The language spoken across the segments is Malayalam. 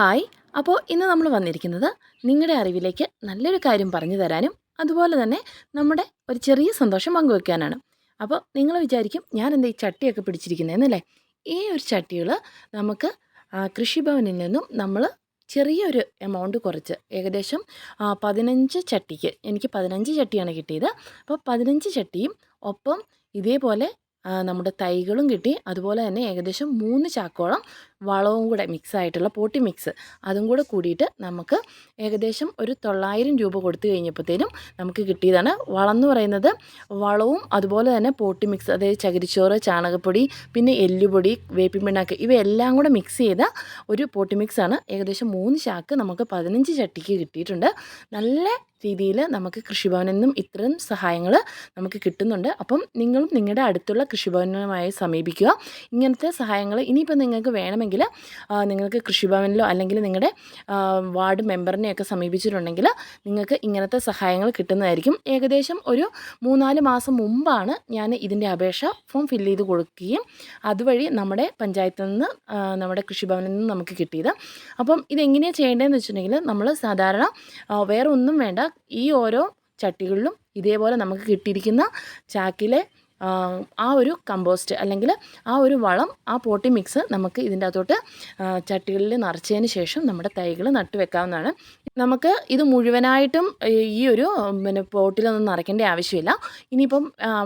ഹായ്. അപ്പോൾ ഇന്ന് നമ്മൾ വന്നിരിക്കുന്നത് നിങ്ങളുടെ അറിവിലേക്ക് നല്ലൊരു കാര്യം പറഞ്ഞു തരാനും അതുപോലെ തന്നെ നമ്മുടെ ഒരു ചെറിയ സന്തോഷം പങ്കുവെക്കാനാണ്. അപ്പോൾ നിങ്ങൾ വിചാരിക്കും ഞാൻ എന്താ ഈ ചട്ടിയൊക്കെ പിടിച്ചിരിക്കുന്നതെന്നല്ലേ ഈ ഒരു ചട്ടികൾ നമുക്ക് കൃഷിഭവനിൽ നിന്നും നമ്മൾ ചെറിയൊരു എമൗണ്ട് കുറച്ച് ഏകദേശം പതിനഞ്ച് ചട്ടിക്ക് എനിക്ക് പതിനഞ്ച് ചട്ടിയാണ് കിട്ടിയത്. അപ്പോൾ പതിനഞ്ച് ചട്ടിയും ഒപ്പം ഇതേപോലെ നമ്മുടെ തൈകളും കിട്ടി. അതുപോലെ തന്നെ ഏകദേശം മൂന്ന് ചാക്കോളം വളവും കൂടെ മിക്സ് ആയിട്ടുള്ള പോട്ടി മിക്സ് അതും കൂടെ കൂടിയിട്ട് നമുക്ക് ഏകദേശം ഒരു തൊള്ളായിരം രൂപ കൊടുത്തു കഴിഞ്ഞപ്പോഴത്തേനും നമുക്ക് കിട്ടിയതാണ് വളം എന്ന് പറയുന്നത് വളവും അതുപോലെ തന്നെ പോട്ടി മിക്സ് അതായത് ചകിരിച്ചോറ് ചാണകപ്പൊടി പിന്നെ എല്ലുപൊടി വേപ്പിൻ പിണ്ണാക്ക് ഇവയെല്ലാം കൂടെ മിക്സ് ചെയ്ത ഒരു പോട്ടി മിക്സാണ് ഏകദേശം മൂന്ന് ചാക്ക് നമുക്ക് പതിനഞ്ച് ചട്ടിക്ക് കിട്ടിയിട്ടുണ്ട്. നല്ല രീതിയിൽ നമുക്ക് കൃഷിഭവനിൽ നിന്നും ഇത്തരം സഹായങ്ങൾ നമുക്ക് കിട്ടുന്നുണ്ട്. അപ്പം നിങ്ങളും നിങ്ങളുടെ അടുത്തുള്ള കൃഷിഭവനുമായി സമീപിക്കുക. ഇങ്ങനത്തെ സഹായങ്ങൾ ഇനിയിപ്പോൾ നിങ്ങൾക്ക് വേണമെങ്കിൽ നിങ്ങൾക്ക് കൃഷിഭവനിലോ അല്ലെങ്കിൽ നിങ്ങളുടെ വാർഡ് മെമ്പറിനെയൊക്കെ സമീപിച്ചിട്ടുണ്ടെങ്കിൽ നിങ്ങൾക്ക് ഇങ്ങനത്തെ സഹായങ്ങൾ കിട്ടുന്നതായിരിക്കും. ഏകദേശം ഒരു മൂന്നാൽ മാസം മുമ്പാണ് ഞാൻ ഇതിന്റെ അപേക്ഷ ഫോം ഫില്ല് ചെയ്ത് കൊടുക്കുകയും അതുവഴി നമ്മുടെ പഞ്ചായത്തിൽ നിന്ന് നമ്മുടെ കൃഷിഭവനിൽ നിന്ന് നമുക്ക് കിട്ടിയത്. അപ്പം ഇതെങ്ങനെയാണ് ചെയ്യേണ്ടതെന്ന് വെച്ചിട്ടുണ്ടെങ്കിൽ നമ്മൾ സാധാരണ വേറെ ഒന്നും വേണ്ട ഈ ഓരോ ചട്ടികളിലും ഇതേപോലെ നമുക്ക് കിട്ടിയിരിക്കുന്ന ചാക്കിലെ ആ, ഒരു കമ്പോസ്റ്റ് അല്ലെങ്കിൽ ആ ഒരു വളം ആ പോട്ടി മിക്സ് നമുക്ക് ഇതിന്റെ അകത്തോട്ട് ചട്ടികളിൽ നിറച്ചതിന് ശേഷം നമ്മുടെ തൈകൾ നട്ടു വെക്കാവുന്നതാണ്. നമുക്ക് ഇത് മുഴുവനായിട്ടും ഈ- ഒരു പിന്നെ പോട്ടിലൊന്നും നിറയ്ക്കേണ്ട ആവശ്യമില്ല. ഇനിയിപ്പം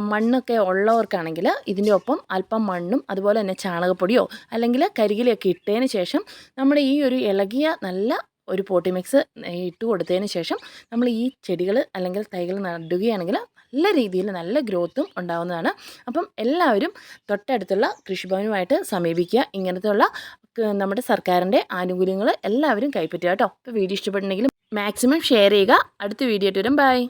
മണ്ണൊക്കെ ഉള്ളവർക്കാണെങ്കിൽ ഇതിന്റെ ഒപ്പം അല്പം മണ്ണും അതുപോലെ തന്നെ ചാണകപ്പൊടിയോ അല്ലെങ്കിൽ കരികിലൊക്കെ ഇട്ടതിന് ശേഷം നമ്മുടെ ഈ ഒരു ഇളകിയ നല്ല ഒരു പോട്ടി മിക്സ് ഇട്ട് കൊടുത്തതിന് ശേഷം നമ്മൾ ഈ ചെടികൾ അല്ലെങ്കിൽ തൈകൾ നടുകയാണെങ്കിൽ നല്ല രീതിയിൽ നല്ല ഗ്രോത്തും ഉണ്ടാകുന്നതാണ് അപ്പം എല്ലാവരും തൊട്ടടുത്തുള്ള കൃഷിഭവനുമായിട്ട് സമീപിക്കുക. ഇങ്ങനത്തെ ഉള്ള നമ്മുടെ സർക്കാരിന്റെ ആനുകൂല്യങ്ങൾ എല്ലാവരും കൈപ്പറ്റുക കേട്ടോ. അപ്പോൾ വീഡിയോ ഇഷ്ടപ്പെട്ടുണ്ടെങ്കിൽ മാക്സിമം ഷെയർ ചെയ്യുക. അടുത്ത വീഡിയോ ആയിട്ട് വരും. ബൈ